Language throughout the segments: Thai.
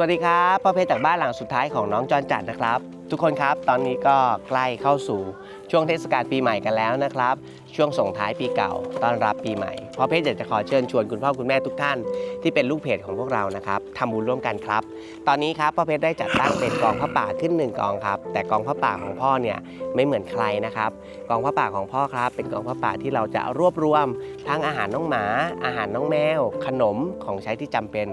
สวัสดีครับพ่อเพชรจากบ้านหลังสุดท้ายของน้องจอนจัดนะครับ ทุกคนครับ ตอนนี้ก็ใกล้เข้าสู่ช่วงเทศกาลปีใหม่กันแล้วนะครับ ช่วงส่งท้ายปีเก่าต้อนรับปีใหม่พ่อเพชรอยากจะขอเชิญชวนคุณพ่อคุณแม่ทุกท่าน ที่เป็นลูกเพจของพวกเรานะครับทำบุญร่วมกันครับ ตอนนี้ครับพ่อเพชรได้จัดตั้งเป็นกองผ้าป่าขึ้นหนึ่งกองครับ แต่กองผ้าป่าของพ่อเนี่ยไม่เหมือนใครนะครับกองผ้าป่าของพ่อครับ เป็นกองผ้าป่าที่เราจะรวบรวมทั้งอาหารน้องหมา อาหารน้องแมว ขนมของใช้ที่จำเป็น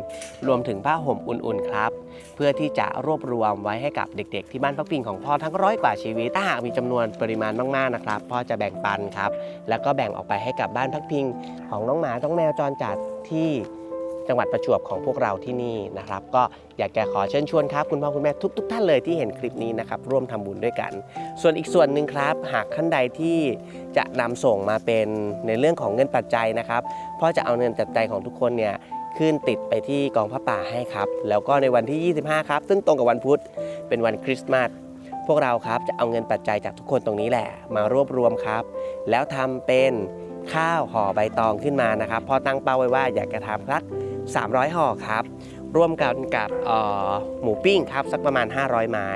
รวมถึงผ้าห่มอุ่นๆครับ เพื่อที่จะรวบรวมไว้ให้กับเด็ก ๆ ที่บ้านพกพิงของพ่อทั้งร้อยกว่าชีวิต ถ้าหากมีจำนวนปริมาณมากๆนะครับ พ่อจะแบ่งปันครับ แล้วก็แบ่งออกไปให้กับบ้านพักพิงของน้องหมาน้องแมวจรจัดที่จังหวัดประจวบของพวกเราที่นี่นะครับ ก็อยากจะขอเชิญชวนครับคุณพ่อคุณแม่ทุก ๆท่านเลยที่เห็นคลิปนี้นะครับร่วมทำบุญด้วยกัน ส่วนอีกส่วนหนึ่งครับ หากท่านใดที่จะนำส่งมาเป็นในเรื่องของเงินปัจจัยนะครับพ่อจะเอาเงินปัจจัยของทุกคนเนี่ย ขึ้นติดไปที่กองพระป่าให้ครับ แล้วก็ในวันที่ 25 ครับ ซึ่งตรงกับวันพุธเป็นวันคริสต์มาสพวกเราครับจะเอาเงินปัจจัยจากทุกคนตรงนี้แหละ มารวบรวมครับ แล้วทำเป็นข้าวห่อใบตองขึ้นมานะครับพอตั้งเป้าไว้ว่าอยากจะทำสัก300ห่อครับ ร่วมกันกับหมูปิ้งครับสักประมาณ 500 ไม้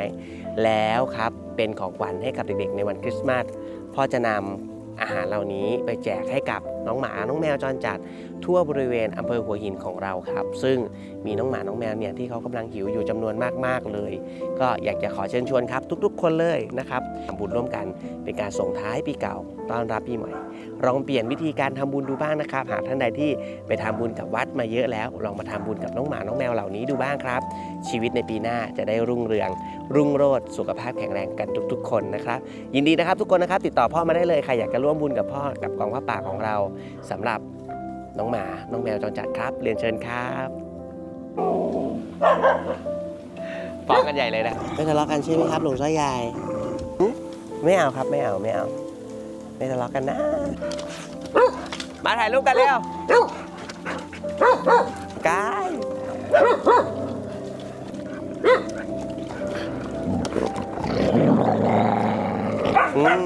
แล้วครับเป็นของขวัญให้กับเด็กๆในวันคริสต์มาสพ่อจะนำ อาหารเหล่านี้ไปแจกให้กับน้องหมา น้องแมวจรจัด ทั่วบริเวณอำเภอหัวหินของเราครับ ซึ่งมีน้องหมา น้องแมวเนี่ยที่เขากำลังหิวอยู่จำนวนมากๆเลย ก็อยากจะขอเชิญชวนครับ ทุกๆ คนเลยนะครับทำบุญร่วมกันเป็นการส่งท้ายปีเก่าต้อนรับปีใหม่ลองเปลี่ยนวิธีการทำบุญดูบ้างนะครับ หากท่านใดที่ไปทำบุญกับวัดมาเยอะแล้ว ลองมาทำบุญกับน้องหมา น้องแมวเหล่านี้ดูบ้างครับ ชีวิตในปีหน้าจะได้รุ่งเรือง รุ่งโรจน์สุขภาพแข็งแรงกันทุก ๆ คนนะครับ ยินดีนะครับทุกคนนะครับติดต่อพ่อมาได้เลยใครอยากจะร่วมบุญกับพ่อกับกองพระป่าของเราสำหรับน้องหมา น้องแมวจรจัดครับ เรียนเชิญครับฟ้องกันใหญ่เลยนะไม่ทะเลาะกันใช่ไหมครับหลวงพ่อใหญ่หึไม่เอาครับไม่เอาไม่เอา ไม่ทะเลาะกันนะ มาถ่ายรูปกันเร็วกายอืม